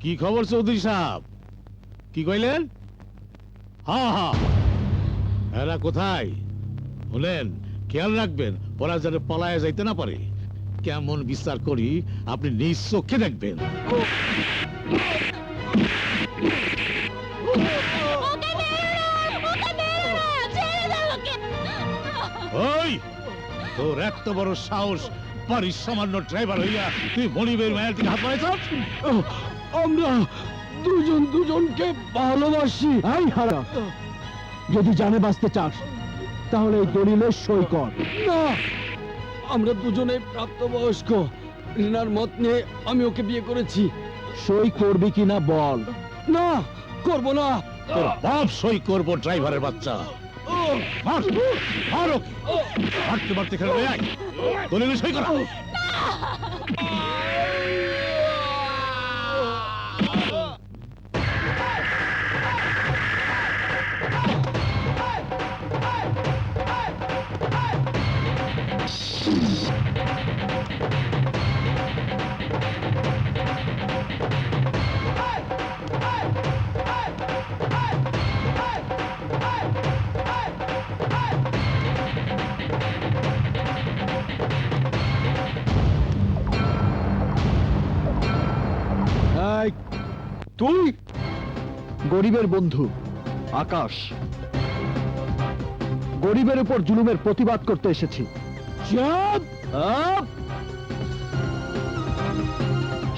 কি খবর চৌধুরী সাহেব? কি কইলেন? হা হা। এরা কোথায়? বলেন, খেয়াল রাখবেন, ওরা যেন পলায় যাইতে না পারে। কেমন বিচার করি, আপনি নিজ চোখে দেখবেন। ওই, তোর এত বড় সাহস বাড়ির সামান্য ড্রাইভার হইয়া, তুই মনিবের মায়ের দিকে হাত বাড়াইছ আমরা দুজন দুজনকে ভালোবাসি। আই হারা। যদি জানে বাঁচতে চাস তাহলে এই দলিলে সই কর। না আমরা দুজনে প্রাপ্তবয়স্ক। রিনার মত নিয়ে আমি ওকে বিয়ে করেছি। সই করবি কিনা বল। না করব না। তোর বাপ সই করব ড্রাইভারের বাচ্চা। মার মার ওকে। মারতে মারতে খেলে দলিলে সই করা। তুই? গরিবের বন্ধু আকাশ। গরিবের উপর জুলুমের প্রতিবাদ করতে এসেছি!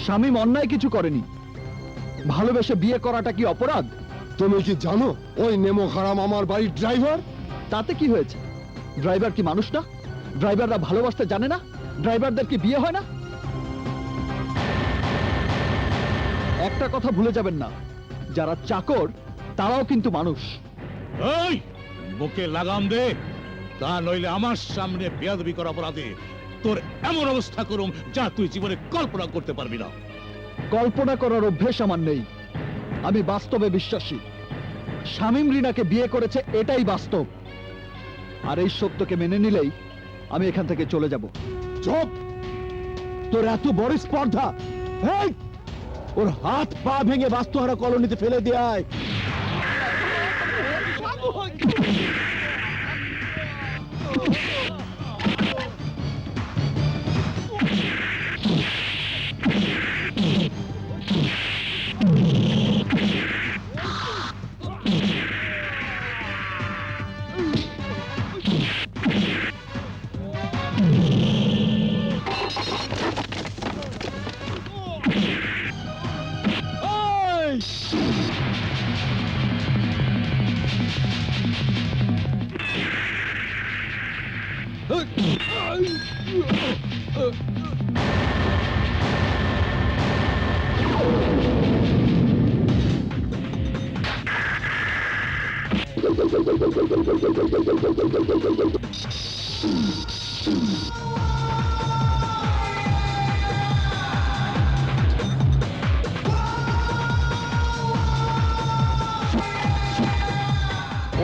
শামীম অন্যায় কিছু করেনি। ভালোবেসে বিয়ে করাটা কি অপরাধ? তুমি কি জানো ওই নেমো হারাম আমার বাড়ির ড্রাইভার? তাতে কি হয়েছে? ড্রাইভার কি মানুষ না? ড্রাইভাররা ভালোবাসতে জানে না? ড্রাইভারদের কি বিয়ে হয় না? একটা কথা ভুলে যাবেন না। যারা চাকর তারাও কিন্তু মানুষ। এই বুকে লাগাম দে। তা নইলে আমার সামনে বেয়াদবি করা অপরাধে তোর এমন অবস্থা করুম যা তুই জীবনে কল্পনা করতে পারবি না। কল্পনা করার অভ্যেস আমার নেই। আমি বাস্তবে বিশ্বাসী। শামীম রিনাকে বিয়ে করেছে এটাই বাস্তব। আর এই সত্যকে মেনে নিলেই আমি এখান থেকে চলে যাব। চোখ তোর এত বড় স্পর্ধা! এই! ওর হাত পা ভেঙে বাস্তুহারা কলোনিতে ফেলে দেয়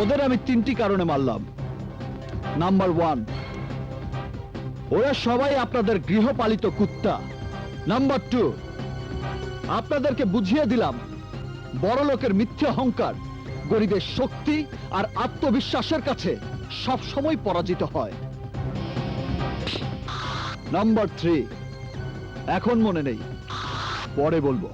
ওদের আমি তিনটি কারণে মারলাম। নাম্বার ওয়ান ওরা সবাই আপনাদের গৃহপালিত কুত্তা। নাম্বার টু আপনাদেরকে বুঝিয়ে দিলাম বড় লোকের মিথ্যে অহংকার গরিবের শক্তি আর আত্মবিশ্বাসের কাছে সব সময় পরাজিত হয়। নাম্বার থ্রি এখন মনে নেই, পরে বলব।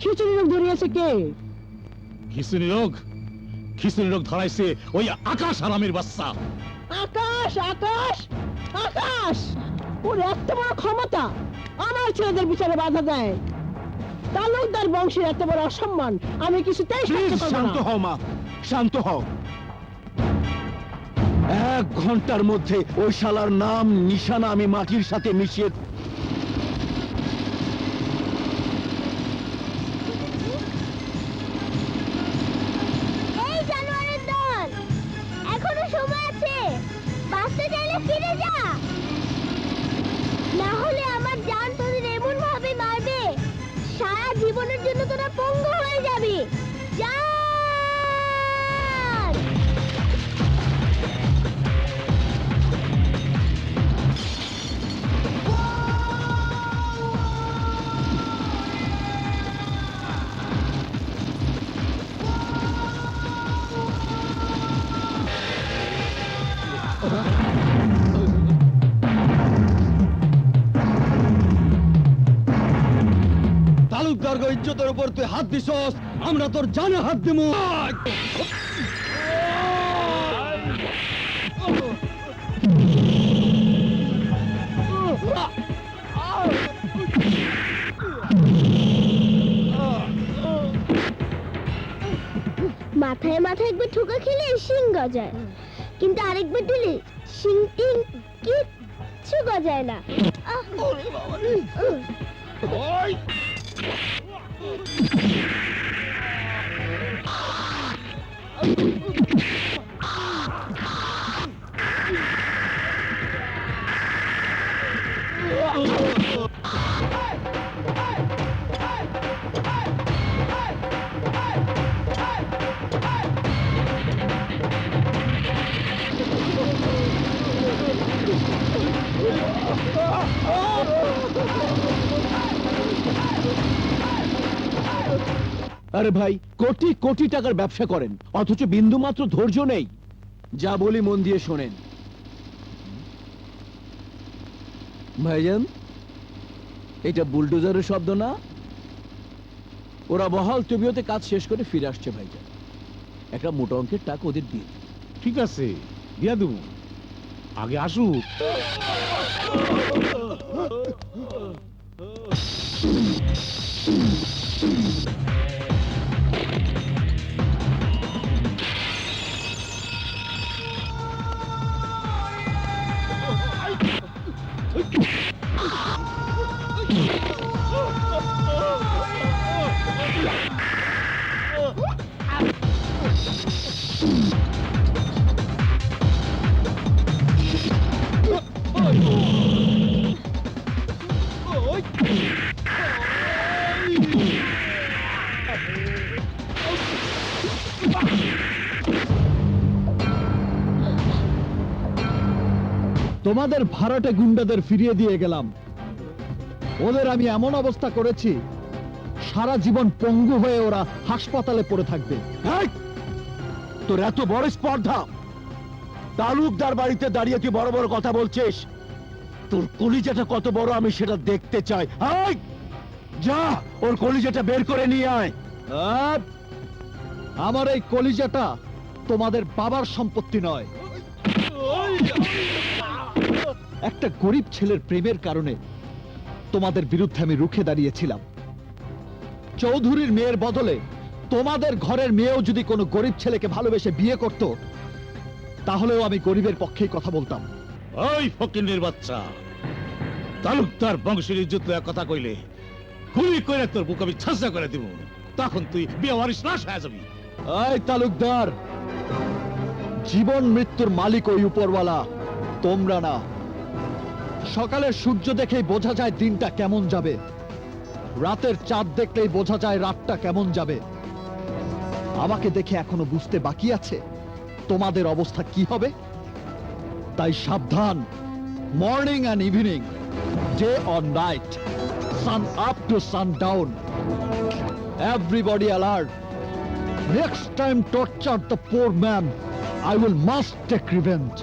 খিচুড়ি রোগ ধরিয়েছে কে? খিচুড়ি রোগ? খিচুড়ি রোগ ধরাইছে ওই আকাশ আরামের বাচ্চা। আকাশ আকাশ আকাশ! ওর এত বড় ক্ষমতা আমার ছেলেদের বিচারে বাধা দেয়। তালুকদার বংশের এত বড় অসম্মান আমি কিছুতেই শান্ত হও মা শান্ত হও। এক ঘণ্টার মধ্যে ওই শালার নাম নিশানা আমি মাটির সাথে মিশিয়ে তালুকদার ইজ্জতের উপর তুই হাত দিছস, আমরা তোর জানে হাত দিব মাথায় মাথায় একবার ঠুকা খেলে শিং গজায়। কিন্তু আরেকবার দিলে শিং টিং কিচ্ছু গজায় না। আহ! আরে ভাই, কোটি কোটি টাকার ব্যবসা করেন, অথচ বিন্দু মাত্র ধৈর্য নেই। যা বলি মন দিয়ে শোনেন। ভাইজান, এটা বুলডোজারের শব্দ না? ওরা বহাল তবিয়তে কাজ শেষ করে ফিরে আসছে ভাইজান। একটা মোটা অঙ্কের টাকা ওদের দিয়ে ঠিক আছে, দিয়া দেবো। আগে আসুক। তোমাদের ভাড়াটে গুন্ডাদের ফিরিয়ে দিয়ে গেলাম। ওদের আমি এমন অবস্থা করেছি সারা জীবন পঙ্গু হয়ে ওরা হাসপাতালে পড়ে থাকবে। তোর এত বড় স্পর্ধা। তালুকদার বাড়িতে দাঁড়িয়ে তুই বড় বড় কথা বলছিস। তোর কলিজাটা কত বড় আমি সেটা দেখতে চাই। যা ওর কলিজাটা বের করে নিয়ে আয়! আমার এই কলিজাটা তোমাদের বাবার সম্পত্তি নয়। একটা গরিব ছেলের প্রেমের কারণে তোমাদের বিরুদ্ধে আমি রুখে দাঁড়িয়েছিলাম। চৌধুরীর মেয়ের বদলে তোমাদের ঘরের মেয়েও যদি কোনো গরিব ছেলেকে ভালোবেসে বিয়ে করত, তাহলেও আমি গরিবের পক্ষেই কথা বলতাম। ওই ফকিনের বাচ্চা, তালুকদার বংশের ইজ্জত কথা কইলে গুলি করে তোর বুক আমি ছাসা করে দিব তখন তুই বিয়ে ওয়ারিস নাশ হয়ে যাবি। এই তালুকদার, জীবন মৃত্যুর মালিক ওই উপরওয়ালা, তোমরা না। সকালের সূর্য দেখেই বোঝা যায় দিনটা কেমন যাবে। রাতের চাঁদ দেখলেই বোঝা যায় রাতটা কেমন যাবে। আমাকে দেখে এখনও বুঝতে বাকি আছে, তোমাদের অবস্থা কি হবে? তাই সাবধান morning and evening day and night sun up to sun down everybody alert Next time torture the poor man, I will must take revenge.